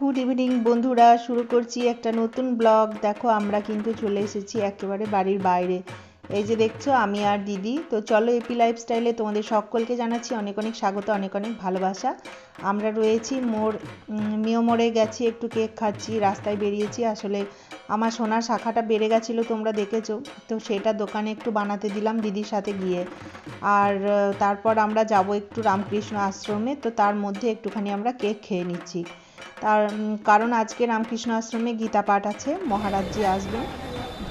Good evening বন্ধুরা, শুরু করছি একটা নতুন ব্লগ। দেখো, আমরা কিন্তু চলে এসেছি একেবারে বাড়ির বাইরে। এই যে দেখছ, আমি আর দিদি। তো চলো, এপি লাইফস্টাইলে তোমাদের সকলকে জানাচ্ছি অনেক অনেক স্বাগত, অনেক অনেক ভালোবাসা। আমরা রয়েছি মোর মিও মোড়ে গেছি, একটু কেক খাচ্ছি, রাস্তায় বেরিয়েছি। আসলে আমার সোনার শাখাটা বেড়ে গেছিল, তোমরা দেখেছ। তো সেটা দোকানে একটু বানাতে দিলাম দিদির সাথে গিয়ে। আর, তারপর আমরা যাব একটু রামকৃষ্ণ আশ্রমে। তো তার মধ্যে একটুখানি আমরা কেক খেয়ে নিচ্ছি। তার কারণ আজকে রামকৃষ্ণ আশ্রমে গীতা পাঠ আছে, মহারাজজি আসবেন।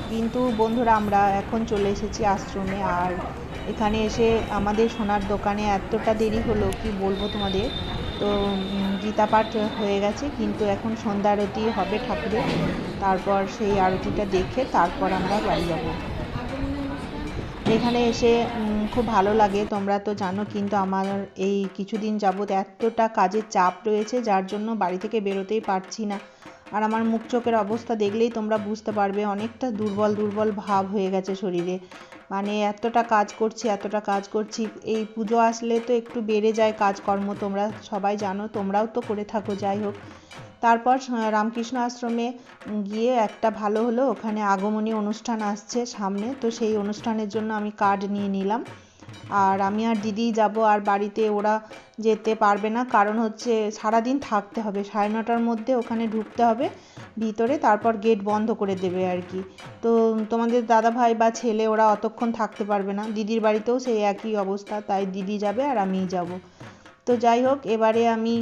কিন্তু বন্ধুরা, আমরা এখন চলে এসেছি আশ্রমে, আর এখানে এসে আমাদের সোনার দোকানে এতটা দেরি হলো, কি বলব তোমাদের? তো গীতা পাঠ হয়ে গেছে, কিন্তু এখন সন্ধ্যা আরতি হবে ঠাকুরের। তারপর সেই আরতিটা দেখে তারপর আমরা বাড়ি যাব। এখানে এসে খুব ভালো লাগে। তোমরা তো জানো, কিন্তু আমার এই কিছুদিন যাবৎ এতটা কাজের চাপ রয়েছে, যার জন্য বাড়ি থেকে বেরোতেই পারছি না। আর আমার মুখ চোখের অবস্থা দেখলেই তোমরা বুঝতে পারবে, অনেকটা দুর্বল দুর্বল ভাব হয়ে গেছে শরীরে। মানে এতটা কাজ করছি, এতটা কাজ করছি। এই পুজো আসলে তো একটু বেড়ে যায় কাজকর্ম, তোমরা সবাই জানো, তোমরাও তো করে থাকো, যাই হোক। তারপর রামকৃষ্ণ আশ্রমে গিয়ে একটা ভালো হলো। ওখানে আগমনী অনুষ্ঠান আসছে সামনে। তো সেই অনুষ্ঠানের জন্য আমি কার্ড নিয়ে নিলাম। আর আমি আর দিদি যাব আর বাড়িতে ওরা যেতে পারবে না। কারণ হচ্ছে সারাদিন থাকতে হবে। সাড়ে নটার মধ্যে ওখানে ঢুকতে হবে ভিতরে। তারপর গেট বন্ধ করে দেবে আর কি। তো তোমাদের দাদা ভাই বা ছেলে ওরা অতক্ষণ থাকতে পারবে না। দিদির বাড়িতেও সেই একই অবস্থা। তাই দিদি যাবে আর আমিই যাব। তো যাই হোক, এবারে আমি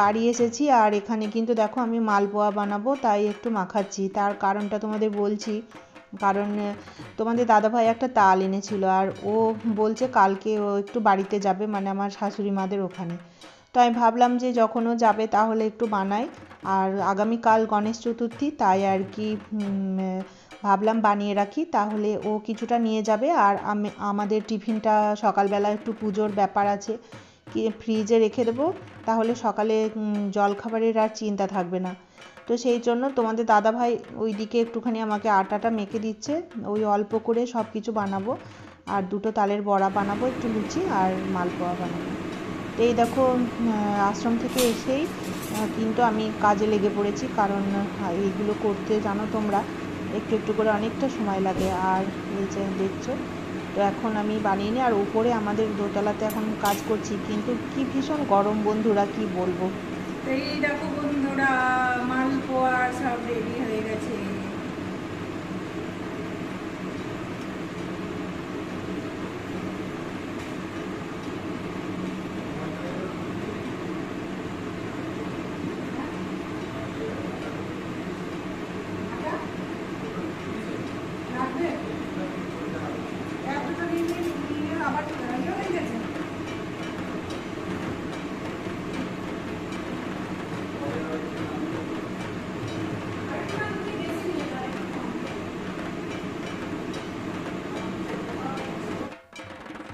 বাড়ি এসেছি আর এখানে কিন্তু দেখো আমি মালপোয়া বানাবো, তাই একটু মাখাচ্ছি। তার কারণটা তোমাদের বলছি, কারণ তোমাদের দাদাভাই একটা তাল এনেছিল আর ও বলছে কালকে ও একটু বাড়িতে যাবে মানে আমার শাশুড়ি মাদের ওখানে। তো আমি ভাবলাম যে যখন ও যাবে তাহলে একটু বানাই, আর আগামীকাল গণেশ চতুর্থী, তাই আর কি ভাবলাম বানিয়ে রাখি, তাহলে ও কিছুটা নিয়ে যাবে। আর আমি, আমাদের টিফিনটা সকালবেলা একটু পুজোর ব্যাপার আছে ফ্রিজে রেখে দেবো, তাহলে সকালে জলখাবারের আর চিন্তা থাকবে না। তো সেই জন্য তোমাদের দাদাভাই ওইদিকে একটুখানি আমাকে আটাটা মেখে দিচ্ছে, ওই অল্প করে সব কিছু বানাবো, আর দুটো তালের বড়া বানাবো, একটু লুচি আর মালপোয়া বানাবো। এই দেখো আশ্রম থেকে এসেই কিন্তু আমি কাজে লেগে পড়েছি, কারণ এইগুলো করতে জানো তোমরা, একটু একটু করে অনেকটা সময় লাগে, আর এই যে দেখছ তো এখন আমি বানিয়ে নিই আর উপরে আমাদের দোতলাতে এখন কাজ করছি। কিন্তু কি ভীষণ গরম বন্ধুরা, কি বলব? এই দেখো বন্ধুরা, মালপোয়া সব রেডি হয়ে গেছে রাখবে? এতটা নিয়ে নিয়ে নিয়ে আবার ইয়ে হয়ে গেছে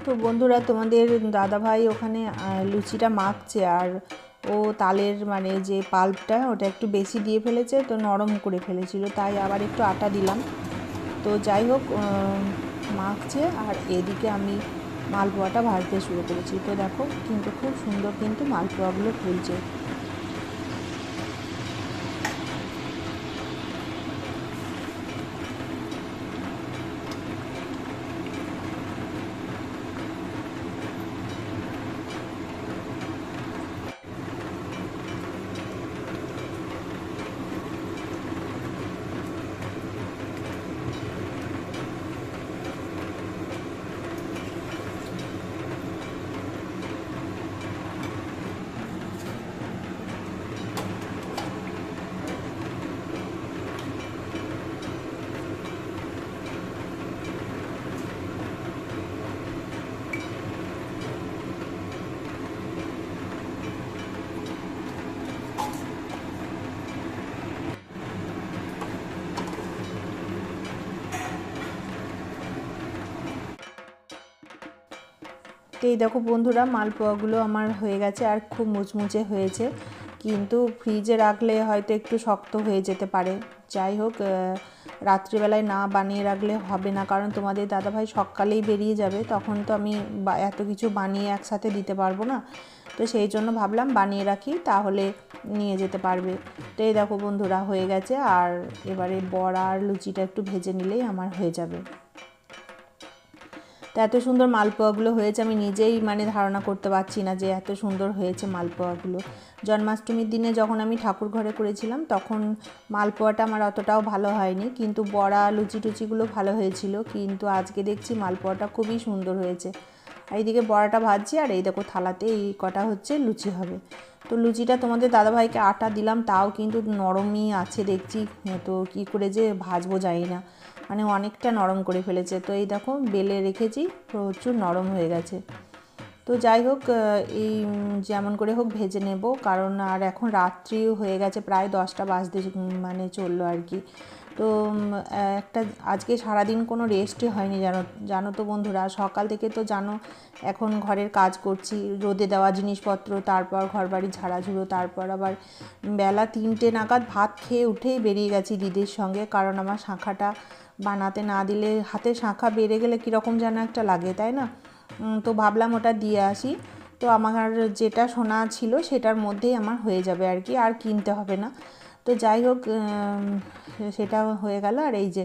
তো বন্ধুরা, তোমাদের দাদাভাই ওখানে লুচিটা মাখছে আর ও তালের মানে যে পাল্পটা, ওটা একটু বেশি দিয়ে ফেলেছে, তো নরম করে ফেলেছিল। তাই আবার একটু আটা দিলাম। তো যাই হোক মাখছে আর এদিকে আমি মালপোয়াটা ভাজতে শুরু করেছি। তো দেখো, কিন্তু খুব সুন্দর কিন্তু মালপোয়াগুলো ফুলছে। এই দেখো বন্ধুরা, মালপোয়াগুলো আমার হয়ে গেছে আর খুব মুচমুচে হয়েছে। কিন্তু ফ্রিজে রাখলে হয়তো একটু শক্ত হয়ে যেতে পারে। যাই হোক রাত্রিবেলায় না বানিয়ে রাখলে হবে না, কারণ তোমাদের দাদাভাই সকালেই বেরিয়ে যাবে, তখন তো আমি এত কিছু বানিয়ে একসাথে দিতে পারব না। তো সেই জন্য ভাবলাম বানিয়ে রাখি, তাহলে নিয়ে যেতে পারবে। তো এই দেখো বন্ধুরা, হয়ে গেছে। আর এবারে বড়া আর লুচিটা একটু ভেজে নিলেই আমার হয়ে যাবে। তো এত সুন্দর মালপোয়াগুলো হয়েছে, আমি নিজেই মানে ধারণা করতে পারছি না যে এত সুন্দর হয়েছে মালপোয়াগুলো। জন্মাষ্টমীর দিনে যখন আমি ঠাকুর ঘরে করেছিলাম, তখন মালপোয়াটা আমার অতটাও ভালো হয়নি, কিন্তু বড়া, লুচি টুচিগুলো ভালো হয়েছিল, কিন্তু আজকে দেখছি মালপোয়াটা খুবই সুন্দর হয়েছে। আর এইদিকে বড়াটা ভাজছি, আর এই দেখো থালাতে এই কটা হচ্ছে লুচি হবে। তো লুচিটা তোমাদের দাদাভাইকে আটা দিলাম, তাও কিন্তু নরমই আছে দেখছি তো কি করে যে ভাজবো জানি না। মানে অনেকটা নরম করে ফেলেছে। তো এই দেখো, বেলে রেখেছি, প্রচুর নরম হয়ে গেছে। তো যাই হোক এই যেমন করে হোক ভেজে নেব, কারণ আর এখন রাত্রিও হয়ে গেছে, প্রায় দশটা বাজতে মানে চলল আর কি। তো একটা আজকে সারাদিন কোনো রেস্টই হয়নি জানো জানো তো বন্ধুরা। সকাল থেকে তো জানো, এখন ঘরের কাজ করছি, রোদে দেওয়া জিনিসপত্র, তারপর ঘরবাড়ি ঝাড়াঝুড়ো, তারপর আবার বেলা তিনটে নাগাদ ভাত খেয়ে উঠেই বেরিয়ে গেছি দিদির সঙ্গে, কারণ আমার শাঁখাটা বানাতে না দিলে হাতে শাঁখা বেড়ে গেলে কীরকম যেন একটা লাগে, তাই না? তো ভাবলাম ওটা দিয়ে আসি। তো আমার যেটা সোনা ছিল সেটার মধ্যেই আমার হয়ে যাবে আর কি, আর কিনতে হবে না। তো যাই হোক সেটা হয়ে গেল। আর এই যে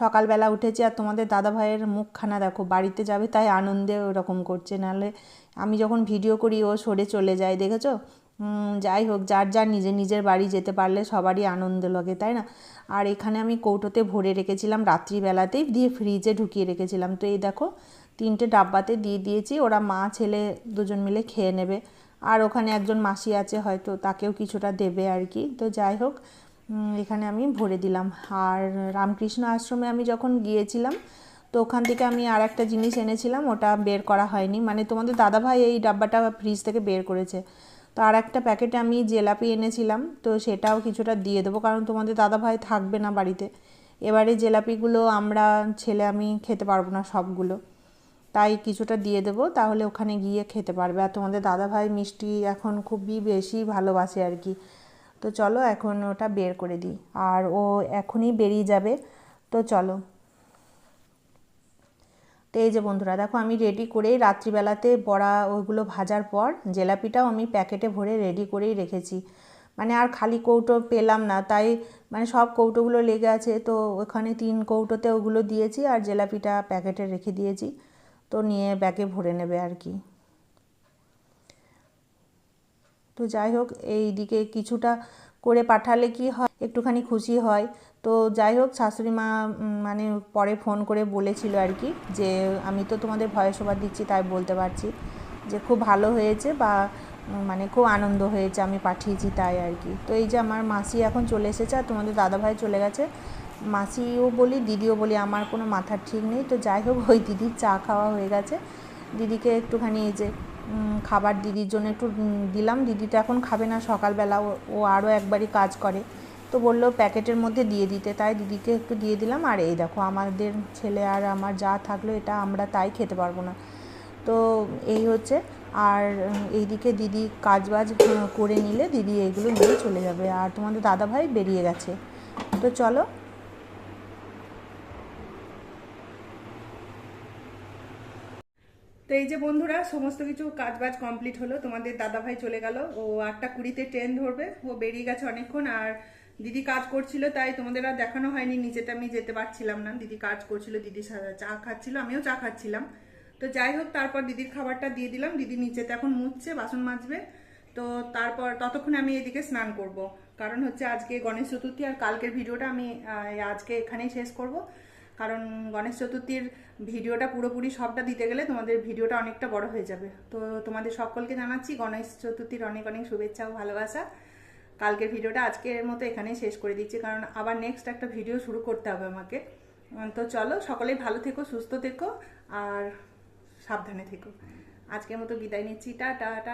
সকালবেলা উঠেছি আর তোমাদের দাদা ভাইয়ের মুখখানা দেখো, বাড়িতে যাবে তাই আনন্দে ওরকম করছে। নাহলে আমি যখন ভিডিও করি, ও সরে চলে যায়, দেখেছ? যাই হোক, যার যার নিজের নিজের বাড়ি যেতে পারলে সবারই আনন্দ লাগে, তাই না? আর এখানে আমি কৌটোতে ভরে রেখেছিলাম রাত্রিবেলাতেই, দিয়ে ফ্রিজে ঢুকিয়ে রেখেছিলাম। তো এই দেখো, তিনটে ডাব্বাতে দিয়ে দিয়েছি। ওরা মা, ছেলে দুজন মিলে খেয়ে নেবে। আর ওখানে একজন মাসি আছে হয়তো, তাকেও কিছুটা দেবে আর কি। তো যাই হোক এখানে আমি ভরে দিলাম। আর রামকৃষ্ণ আশ্রমে আমি যখন গিয়েছিলাম, তো ওখান থেকে আমি আর একটা জিনিস এনেছিলাম, ওটা বের করা হয়নি। মানে তোমাদের দাদাভাই এই ডাব্বাটা ফ্রিজ থেকে বের করেছে। তো আর একটা প্যাকেটে আমি জেলাপি এনেছিলাম, তো সেটাও কিছুটা দিয়ে দেবো, কারণ তোমাদের দাদাভাই থাকবে না বাড়িতে। এবারে জেলাপিগুলো আমরা ছেলে আমি খেতে পারব না সবগুলো। তাই কিছুটা দিয়ে দেবো, তাহলে ওখানে গিয়ে খেতে পারবে। আর তোমাদের দাদাভাই মিষ্টি এখন খুবই বেশি ভালোবাসে আর কি। তো চলো এখন ওটা বের করে দিই। আর ও এখনই বেরিয়ে যাবে, তো চলো। তো এই যে বন্ধুরা, দেখো আমি রেডি করেই রাত্রিবেলাতে বড়া ওইগুলো ভাজার পর জেলাপিটাও আমি প্যাকেটে ভরে রেডি করেই রেখেছি। মানে আর খালি কৌটো পেলাম না, তাই মানে সব কৌটোগুলো লেগে আছে, তো ওখানে তিন কৌটোতে ওগুলো দিয়েছি আর জেলাপিটা প্যাকেটে রেখে দিয়েছি। তো নিয়ে ব্যাগে ভরে নেবে আর কি। তো যাই হোক এই দিকে কিছুটা করে পাঠালে কি হয়, একটুখানি খুশি হয়। তো যাই হোক, শাশুড়ি মা মানে পরে ফোন করে বলেছিল আর কি যে, আমি তো তোমাদের ভয়েস ওভার দিচ্ছি, তাই বলতে পারছি যে, খুব ভালো হয়েছে বা মানে খুব আনন্দ হয়েছে, আমি পাঠিয়েছি তাই আর কি। তো এই যে আমার মাসি এখন চলে এসেছে আর তোমাদের দাদাভাই চলে গেছে। মাসিও বলি দিদিও বলি আমার কোনো মাথার ঠিক নেই। তো যাই হোক ওই দিদির চা খাওয়া হয়ে গেছে। দিদিকে একটুখানি এই যে খাবার দিদির জন্য একটু দিলাম। দিদিটা এখন খাবে না সকালবেলা ও- আরও একবারই কাজ করে। তো বলল প্যাকেটের মধ্যে দিয়ে দিতে। তাই দিদিকে একটু দিয়ে দিলাম। আর এই দেখো আমাদের ছেলে আর আমার যা থাকল এটা আমরা তাই খেতে পারব না। তো এই হচ্ছে। আর এইদিকে দিদি কাজবাজ উম, করে নিলে দিদি এইগুলো নিয়ে চলে যাবে। আর তোমাদের দাদাভাই বেরিয়ে গেছে। তো চলো তো এই যে বন্ধুরা, সমস্ত কিছু কাজ বাজ কমপ্লিট হলো, তোমাদের দাদা ভাই চলে গেল। ও আটটা কুড়িতে ট্রেন ধরবে, ও বেরিয়ে গেছে অনেকক্ষণ, আর দিদি কাজ করছিল, তাই তোমাদের আর দেখানো হয়নি নিচেতে আমি যেতে পারছিলাম না। দিদি কাজ করছিল, দিদি চা খাচ্ছিল, আমিও চা খাচ্ছিলাম। তো যাই হোক, তারপর দিদির খাবারটা দিয়ে দিলাম, দিদি নিচেতে এখন মুছছে, বাসন মাজবে। তো তারপর ততক্ষণে আমি এদিকে স্নান করব। কারণ হচ্ছে আজকে গণেশ চতুর্থী, আর কালকের ভিডিওটা আমি আজকে এখানেই শেষ করব। কারণ গণেশ চতুর্থীর ভিডিওটা পুরোপুরি সবটা দিতে গেলে তোমাদের ভিডিওটা অনেকটা বড় হয়ে যাবে। তো তোমাদের সকলকে জানাচ্ছি গণেশ চতুর্থীর অনেক অনেক শুভেচ্ছা ও ভালোবাসা। কালকের ভিডিওটা আজকের মতো এখানেই শেষ করে দিচ্ছি, কারণ আবার নেক্সট একটা ভিডিও শুরু করতে হবে আমাকে। তো চলো সকলেই ভালো থেকো, সুস্থ থেকো, আর সাবধানে থেকো। আজকের মতো বিদায় নিচ্ছি টা টা টা